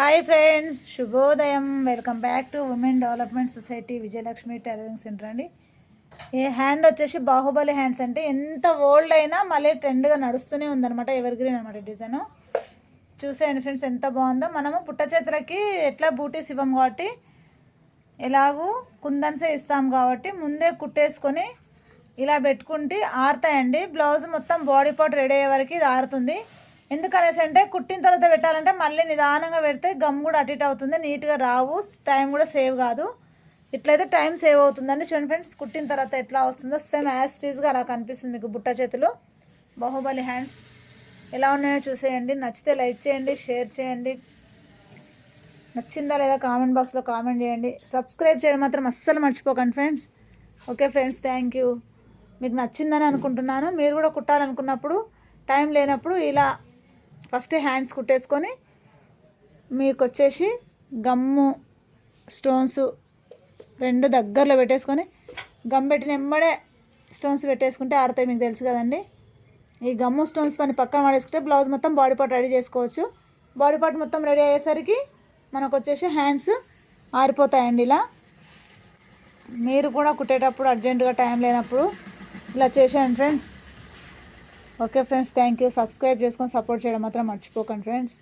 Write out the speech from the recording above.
Hi friends శుభోదయం welcome back to women development society Vijayalakshmi tailoring centre అండి. ఈ hand వచ్చేసి బాహుబలి హ్యాండ్స్ అంటే ఎంత ఓల్డ్ అయినా మళ్ళీ ట్రెండ్గా నడుస్తూనే ఉందన్నమాట ఎవర్ గ్రీన్ అనమాట డిజైన్ చూసేయండి ఫ్రెండ్స్ ఎంత బాగుందో. మనము పుట్ట చేతులకి ఎట్లా బూటీస్ ఇవ్వం కాబట్టి ఎలాగూ కుందన్సే ఇస్తాం కాబట్టి ముందే కుట్టేసుకొని ఇలా పెట్టుకుంటే ఆరుతాయండి. బ్లౌజ్ మొత్తం బాడీ పార్ట్ రెడీ అయ్యే వరకు ఇది ఆరుతుంది. ఎందుకనేసి అంటే కుట్టిన తర్వాత పెట్టాలంటే మళ్ళీ నిదానంగా పెడితే గమ్ కూడా అటు ఇటు అవుతుంది నీట్గా రావు టైం కూడా సేవ్ కాదు. ఇట్లయితే టైం సేవ్ అవుతుందండి. చూడండి ఫ్రెండ్స్ కుట్టిన తర్వాత ఎట్లా వస్తుందో సేమ్ యాస్టీజ్గా అలా కనిపిస్తుంది మీకు బుట్ట చేతులు. బాహుబలి హ్యాండ్స్ ఎలా ఉన్నాయో చూసేయండి. నచ్చితే లైక్ చేయండి షేర్ చేయండి. నచ్చిందా లేదా కామెంట్ బాక్స్లో కామెంట్ చేయండి. సబ్స్క్రైబ్ చేయడం మాత్రం అస్సలు మర్చిపోకండి friends. Okay friends thank you. మీకు నచ్చిందని అనుకుంటున్నాను. మీరు కూడా కుట్టాలనుకున్నప్పుడు టైం లేనప్పుడు ఇలా ఫస్ట్ హ్యాండ్స్ కుట్టేసుకొని మీకు వచ్చేసి గమ్ము స్టోన్స్ రెండు దగ్గరలో పెట్టేసుకొని గమ్ పెట్టిన ఎమ్మడే స్టోన్స్ పెట్టేసుకుంటే ఆరుతాయి మీకు తెలుసు కదండి. ఈ గమ్ము స్టోన్స్ పని పక్కన పడేసుకుంటే బ్లౌజ్ మొత్తం బాడీ పార్ట్ రెడీ చేసుకోవచ్చు. బాడీ పార్ట్ మొత్తం రెడీ అయ్యేసరికి మనకు వచ్చేసి హ్యాండ్స్ ఆరిపోతాయండి ఇలా. మీరు కూడా కుట్టేటప్పుడు అర్జెంటుగా టైం లేనప్పుడు ఇలా చేసేయండి friends okay friends thank you subscribe చేసుకొని సపోర్ట్ చేయడం మాత్రం మర్చిపోకండి ఫ్రెండ్స్